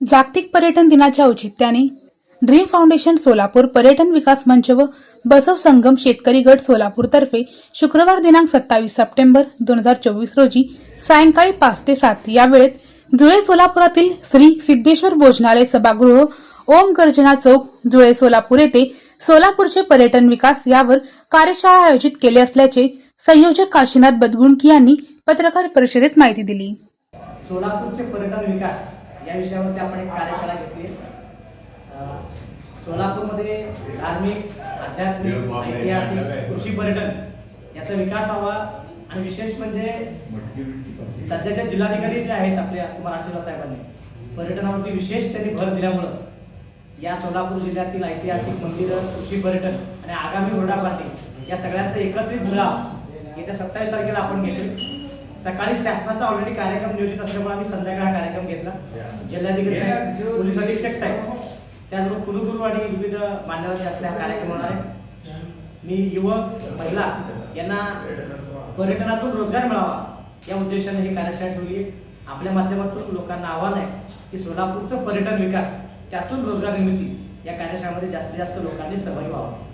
जागतिक पर्यटन दिनाच्या औचित्याने ड्रीम फाउंडेशन सोलापूर पर्यटन विकास मंच व बसव संगम शेतकरी गट सोलापूर तर्फे शुक्रवार दिनांक सत्तावीस सप्टेंबर दोन हजार चोवीस रोजी सायंकाळी पाच ते सात या वेळेत जुळे सोलापुरातील श्री सिद्धेश्वर भोजनालय सभागृह ओम गर्जना चौक जुळे सोलापूर येथे सोलापूरचे पर्यटन विकास यावर कार्यशाळा आयोजित केले असल्याचे संयोजक काशीनाथ बदगुंडकी यांनी पत्रकार परिषदेत माहिती दिली. सोलापूरचे पर्यटन विकास या विषयावरती आपण एक कार्यशाळा घेतली सोलापूरमध्ये धार्मिक आध्यात्मिक ऐतिहासिक कृषी पर्यटन याचा विकास हवा आणि विशेष म्हणजे सध्याचे जिल्हाधिकारी जे आहेत आपल्या कुमार आशीर्वाद साहेबांनी पर्यटनावरती विशेष त्यांनी भर दिल्यामुळं या सोलापूर जिल्ह्यातील ऐतिहासिक मंदिरं कृषी पर्यटन आणि आगामी हुरडा पार्टी या सगळ्यांचा एकत्रित मिळाव येत्या सत्तावीस तारखेला आपण घेतोय. सकाळी शासनाचा ऑलरेडी कार्यक्रम नियोजित असल्यामुळे आम्ही संध्याकाळी हा कार्यक्रम घेतला. जिल्हाधिकारी साहेब पोलीस अधीक्षक साहेब त्याचबरोबर कुलगुरू आणि विविध मान्यवरांचे असले हा कार्यक्रम होणार आहे. मी युवक महिला यांना पर्यटनातून रोजगार मिळावा या उद्देशाने ही कार्यशाळा ठेवली आहे. आपल्या माध्यमातून लोकांना आव्हान आहे की सोलापूरचं पर्यटन विकास त्यातून रोजगार निर्मिती या कार्यशाळेमध्ये जास्तीत जास्त लोकांनी सहभागी व्हावं.